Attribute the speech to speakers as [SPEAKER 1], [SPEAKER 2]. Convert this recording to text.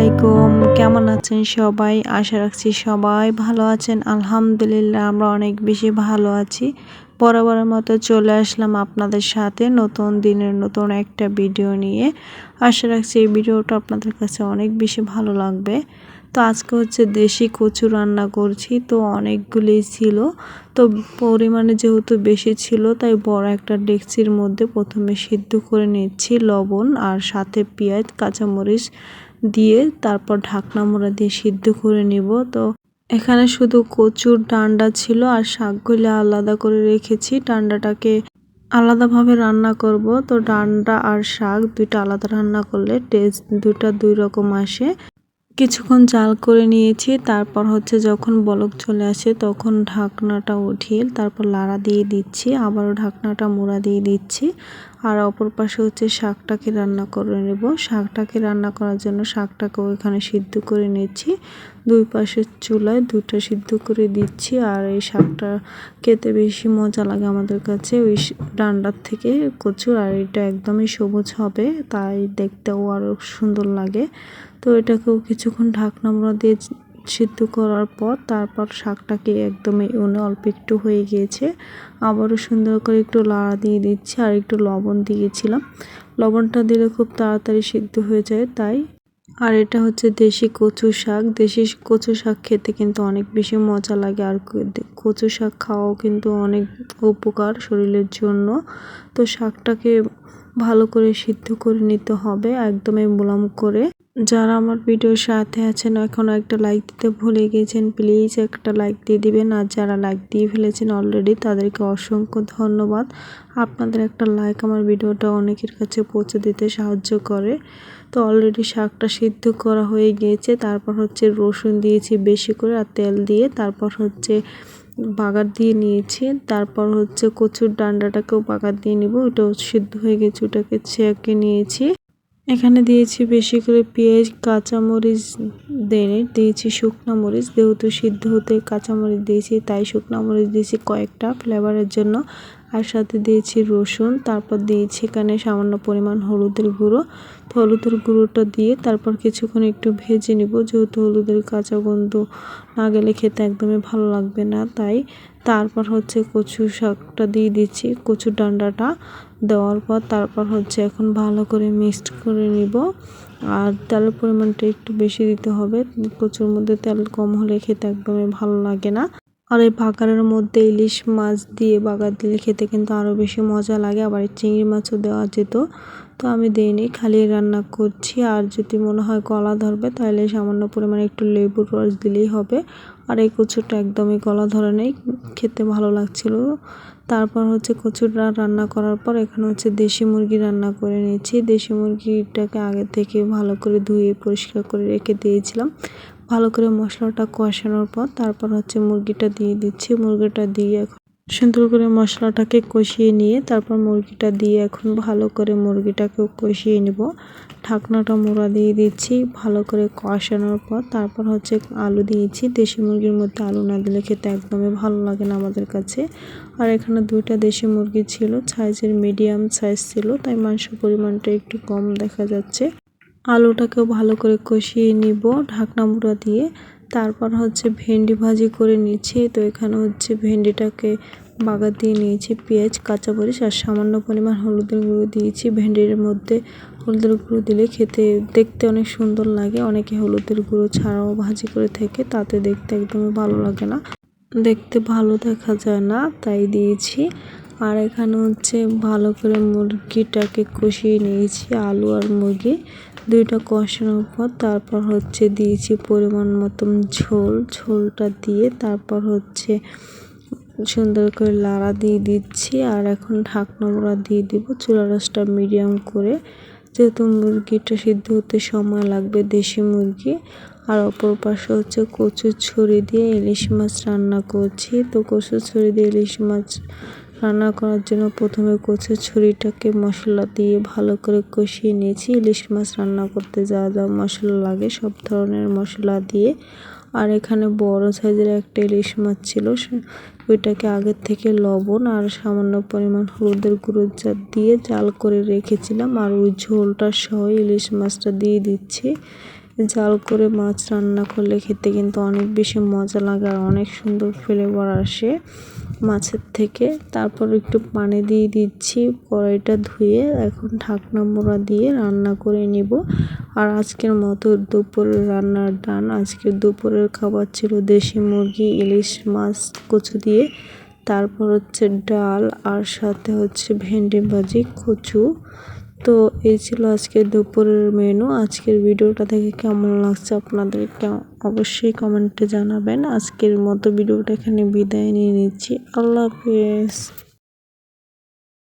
[SPEAKER 1] আলাইকুম। কেমন আছেন সবাই? আশা রাখছি সবাই ভালো আছেন। আলহামদুলিল্লাহ, আমরা অনেক বেশি ভালো আছি। বরাবরের মতো চলে আসলাম আপনাদের সাথে নতুন দিনের নতুন একটা ভিডিও নিয়ে। আশা রাখছি এই ভিডিওটা আপনাদের কাছে অনেক বেশি ভালো লাগবে। তো আজকে হচ্ছে দেশি কচু রান্না করছি, তো অনেকগুলি ছিল। তো পরিমাণে যেহেতু বেশি ছিল, তাই বড় একটা ডেকচির মধ্যে প্রথমে সিদ্ধ করে নিচ্ছি লবণ আর সাথে পেঁয়াজ, কাঁচামরিচ দিয়ে তারপর ঢাকনা মোড়া দিয়ে সিদ্ধ করে নিব। তো এখানে শুধু কচুর ডান্ডা ছিল আর শাকগুলি আলাদা করে রেখেছি। ডান্ডাটাকে আলাদাভাবে রান্না করব। তো ডান্ডা আর শাক দুইটা আলাদা রান্না করলে টেস্ট দুটা দুই রকম আসে। কিছুক্ষণ জাল করে নিয়েছি। তারপর হচ্ছে যখন বলক চলে আসে তখন ঢাকনাটা উঠিয়ে তারপর লাড়া দিয়ে দিচ্ছি। আবারও ঢাকনাটা মোড়া দিয়ে দিচ্ছি। আর অপর পাশে হচ্ছে শাকটাকে রান্না করে নেব। শাকটাকে রান্না করার জন্য শাকটাকেও এখানে সিদ্ধ করে নিচ্ছি। দুই পাশের চুলায় দুটো সিদ্ধ করে দিচ্ছি আর এই শাকটা খেতে বেশি মজা লাগে আমাদের কাছে। ওই ডান্ডার থেকে কচুর আর এটা একদমই সবুজ হবে, তাই দেখতেও আরও সুন্দর লাগে। তো এটাকেও কিছুক্ষণ ঢাকনা মোড়া দিয়ে সিদ্ধ করার পর তারপর শাকটাকে একদমই উনে অল্প একটু হয়ে গিয়েছে। আবারও সুন্দর করে একটু লাড়া দিয়ে দিচ্ছি আর একটু লবণ দিয়েছিলাম। লবণটা দিলে খুব তাড়াতাড়ি সিদ্ধ হয়ে যায়, তাই। আর এটা হচ্ছে দেশি কচু শাক। দেশি কচু শাক খেতে কিন্তু অনেক বেশি মজা লাগে আর কচু শাক খাওয়াও কিন্তু অনেক উপকার শরীরের জন্য। তো শাকটাকে ভালো করে সিদ্ধ করে নিতে হবে, একদমই মোলাম করে। যারা আমার ভিডিওর সাথে আছেন, এখনও একটা লাইক দিতে ভুলে গিয়েছেন প্লিজ একটা লাইক দিয়ে দিবেন। আর যারা লাইক দিয়ে ফেলেছেন অলরেডি তাদেরকে অসংখ্য ধন্যবাদ। আপনাদের একটা লাইক আমার ভিডিওটা অনেকের কাছে পৌঁছে দিতে সাহায্য করে। তো অলরেডি শাকটা সিদ্ধ করা হয়ে গিয়েছে তারপর হচ্ছে রসুন দিয়েছি বেশি করে আর তেল দিয়ে। তারপর হচ্ছে বাগার দিয়ে নিয়েছি। তারপর হচ্ছে কচুর ডান্ডাটাকেও বাগার দিয়ে নিব। ওটাও সিদ্ধ হয়ে গেছে, ওটাকে ছেঁকে নিয়েছি। এখানে দিয়েছি বেশি করে পেঁয়াজ, কাঁচামরিচ দেনে, দিয়েছি শুকনো মরিচ। যেহেতু সিদ্ধ হতে কাঁচামরিচ দিয়েছি, তাই শুকনো মরিচ দিয়েছি কয়েকটা ফ্লেভারের জন্য। আর সাথে দিয়েছি রসুন, তারপর দিয়েছি এখানে সামান্য পরিমাণ হলুদের গুঁড়ো। তো হলুদের গুঁড়োটা দিয়ে তারপর কিছুক্ষণ একটু ভেজে নিব। যেহেতু হলুদের কাঁচা গন্ধ না গেলে খেতে একদমই ভালো লাগবে না, তাই তারপর হচ্ছে কচু শাকটা দিয়ে দিচ্ছি কচু ডান্ডাটা দেওয়ার পর তারপর হচ্ছে এখন ভালো করে মিক্সড করে নিব। আর তেলের পরিমাণটা একটু বেশি দিতে হবে, কচুর মধ্যে তেল কম হলে খেতে একদমই ভালো লাগে না। আর এই বাগারের মধ্যে ইলিশ মাছ দিয়ে বাগার দিলে খেতে কিন্তু আরও বেশি মজা লাগে, আবার চিংড়ি মাছও দেওয়া যেত। তো আমি দিইনি, খালি রান্না করছি, আর যদি মনে হয় কলা ধরবে তাহলে সামান্য পরিমাণে একটু লেবুর রস দিলেই হবে। আর এই কচুটা একদমই কলা ধরে নেই, খেতে ভালো লাগছিল। তারপর হচ্ছে কচুটা রান্না করার পর এখানে হচ্ছে দেশি মুরগি রান্না করে নিয়েছি। দেশি মুরগিটাকে আগে থেকে ভালো করে ধুয়ে পরিষ্কার করে রেখে দিয়েছিলাম। ভালো করে মশলাটা কষানোর পর তারপর হচ্ছে মুরগিটা দিয়ে দিচ্ছি। মুরগিটা দিয়ে এখন সুন্দর করে মশলাটাকে কষিয়ে নিয়ে তারপর মুরগিটা দিয়ে এখন ভালো করে মুরগিটাকেও কষিয়ে নেব। ঢাকনাটা মোড়া দিয়ে দিচ্ছি ভালো করে কষানোর পর তারপর হচ্ছে আলু দিয়েছি। দেশি মুরগির মধ্যে আলু না দিলে খেতে একদমই ভালো লাগে না আমাদের কাছে। আর এখানে দুইটা দেশি মুরগি ছিল সাইজের মিডিয়াম সাইজ ছিল, তাই মাংসের পরিমাণটা একটু কম দেখা যাচ্ছে। আলুটাকেও ভালো করে কষিয়ে নিব ঢাকনা মুড়া দিয়ে। তারপর হচ্ছে ভেন্ডি ভাজি করে নিচ্ছি। তো এখানে হচ্ছে ভেন্ডিটাকে বাগা দিয়ে নিয়েছি, পেঁয়াজ কাঁচামরিচ আর সামান্য পরিমাণ হলুদের গুঁড়ো দিয়েছি। ভেন্ডির মধ্যে হলুদের গুঁড়ো দিলে খেতে, দেখতে অনেক সুন্দর লাগে। অনেকে হলুদের গুঁড়ো ছাড়াও ভাজি করে থাকে, তাতে দেখতে একদমই ভালো লাগে না। দেখতে ভালো দেখা যায় না, তাই দিয়েছি। আর এখানে হচ্ছে ভালো করে মুরগিটাকে কষিয়ে নিয়েছি, আলু আর মুরগি। দুইটা কষানোর পর তারপর হচ্ছে দিয়েছি পরিমাণ মতন ঝোল। ঝোলটা দিয়ে তারপর হচ্ছে সুন্দর করে লাড়া দিয়ে দিচ্ছি। আর এখন ঢাকনা মোড়া দিয়ে দিব। চুলা রসটা মিডিয়াম করে। যেহেতু মুরগিটা সিদ্ধ হতে সময় লাগবে দেশি মুরগি, আর অপর পাশে হচ্ছে কচু ছড়ি দিয়ে ইলিশ মাছ রান্না করছি। তো কচু ছড়ি দিয়ে ইলিশ মাছ রান্না করার জন্য প্রথমে কচুর ছুরিটাকে মশলা দিয়ে ভালো করে কষিয়ে নিয়েছি। ইলিশ মাছ রান্না করতে যা যা মশলা লাগে সব ধরনের মশলা দিয়ে। আর এখানে বড় সাইজের একটা ইলিশ মাছ ছিল ওইটাকে আগের থেকে লবণ আর সামান্য পরিমাণ হলুদের গুঁড়ো দিয়ে জাল করে রেখেছিলাম আর ওই ঝোলটা সহ ইলিশ মাছটা দিয়ে দিচ্ছি। জাল করে মাছ রান্না করলে খেতে কিন্তু অনেক বেশি মজা লাগে আর অনেক সুন্দর ফ্লেভার আসে। মাছের থেকে। তারপর একটু পানি দিয়ে দিচ্ছি, কড়াইটা ধুয়ে এখন ঢাকনা মোড়া দিয়ে রান্না করে নিব। আর আজকের মতো দুপুরের রান্নার ডান। আজকে দুপুরের খাবার ছিল দেশি মুরগি, ইলিশ মাছ, কচু দিয়ে। তারপর হচ্ছে ডাল আর সাথে হচ্ছে ভেন্ডি ভাজি, কচু। তো এই ছিল আজকের দুপুরের মেনু আজকের ভিডিওটা দেখে কেমন লাগছে আপনাদের অবশ্যই কমেন্টে জানাবেন। আজকের মতো ভিডিওটা এখানে বিদায় নিয়ে নিচ্ছি। আল্লাহ হাফেজ।